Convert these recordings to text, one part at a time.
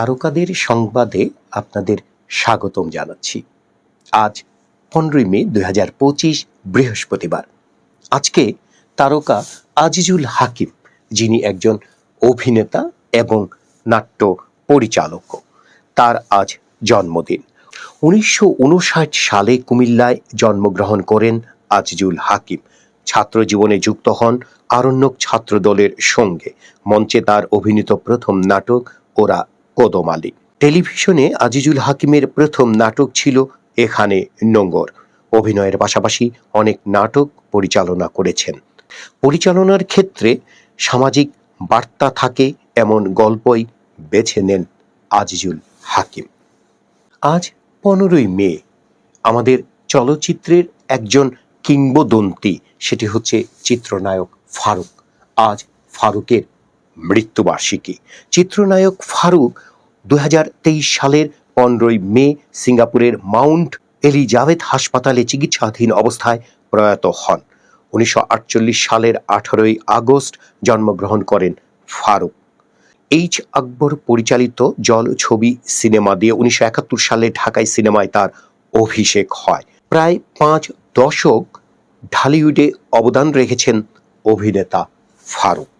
তারকাদের সংবাদে আপনাদের স্বাগতম জানাচ্ছি। আজ পনেরোই মে দুই বৃহস্পতিবার। আজকে তারকা আজিজুল হাকিম, যিনি একজন অভিনেতা এবং নাট্য পরিচালক, তার আজ জন্মদিন। উনিশশো উনষাট সালে কুমিল্লায় জন্মগ্রহণ করেন আজিজুল হাকিম। ছাত্র জীবনে যুক্ত হন আরণ্যক ছাত্র দলের সঙ্গে। মঞ্চে তার অভিনীত প্রথম নাটক ওরা কদমালি টেলিভিশনে আজিজুল হাকিমের প্রথম নাটক ছিল এখানে নোঙ্গর। অভিনয়ের পাশাপাশি অনেক নাটক পরিচালনা করেছেন। পরিচালনার ক্ষেত্রে সামাজিক বার্তা থাকে এমন গল্পই বেছে নেন আজিজুল হাকিম। আজ পনেরোই মে, আমাদের চলচ্চিত্রের একজন কিংবদন্তি, সেটি হচ্ছে চিত্রনায়ক ফারুক। আজ ফারুকের মৃত্যুবার্ষিকী। চিত্রনায়ক ফারুক দুই হাজার তেইশ সালের পনেরোই মে সিঙ্গাপুরের মাউন্ট এলিজাবেথ হাসপাতালে চিকিৎসাধীন অবস্থায় প্রয়াত হন। উনিশশো আটচল্লিশ সালের আঠারোই আগস্ট জন্মগ্রহণ করেন ফারুক। এইচ আকবর পরিচালিত জল ছবি সিনেমা দিয়ে উনিশশো একাত্তর সালে ঢাকায় সিনেমায় তার অভিষেক হয়। প্রায় পাঁচ দশক ঢালিউডে অবদান রেখেছেন অভিনেতা ফারুক।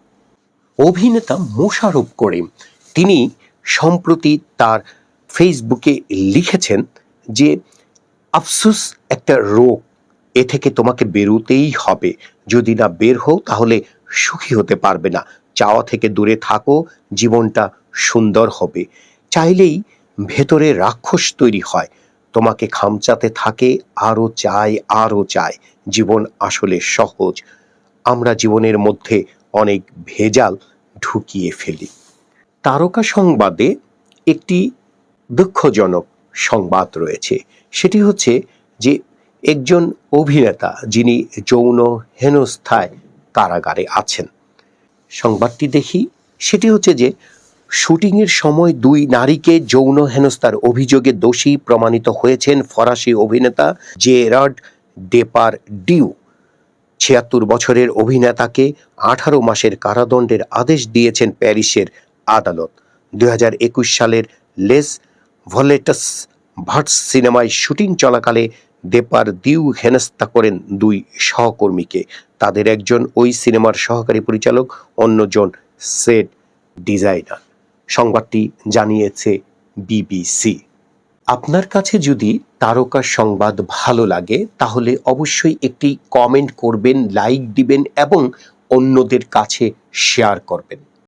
অভিনেতা মোশারফ করিম। তিনি সম্প্রতি তার ফেসবুকে লিখেছেন যে, আফসুস, একটা রোগ। এ থেকে তোমাকে বেরোতেই হবে। যদি না বের হও, তাহলে সুখী হতে পারবে না। চাওয়া থেকে দূরে থাকো, জীবনটা সুন্দর হবে। চাইলেই ভেতরে রাক্ষস তৈরি হয়। তোমাকে খামচাতে থাকে আরও চাই আরও চাই জীবন আসলে সহজ। আমরা জীবনের মধ্যে অনেক ভেজাল ঢুকিয়ে ফেলি। তারকা সংবাদে একটি দুঃখজনক সংবাদ রয়েছে। সেটি হচ্ছে যে একজন অভিনেতা যিনি যৌন হেনস্থায় কারাগারে আছেন। সংবাদটি দেখি, সেটি হচ্ছে যে শুটিংয়ের সময় দুই নারীকে যৌন হেনস্থার অভিযোগে দোষী প্রমাণিত হয়েছেন ফরাসি অভিনেতা জেরার্ড ডেপার ডিউ ছিয়াত্তর বছরের অভিনেতাকে আঠারো মাসের কারাদণ্ডের আদেশ দিয়েছেন প্যারিসের আদালত। দু হাজার একুশ সালের লেস ভলেটাস ভার্টস সিনেমায় শুটিং চলাকালে দেপার দিউ হেনস্থা করেন দুই সহকর্মীকে। তাদের একজন ওই সিনেমার সহকারী পরিচালক, অন্যজন সেট ডিজাইনার। সংবাদটি জানিয়েছে বিবিসি। আপনার কাছে যদি তারকা সংবাদ ভালো লাগে, তাহলে অবশ্যই একটি কমেন্ট করবেন লাইক দিবেন এবং অন্যদের কাছে শেয়ার করবেন।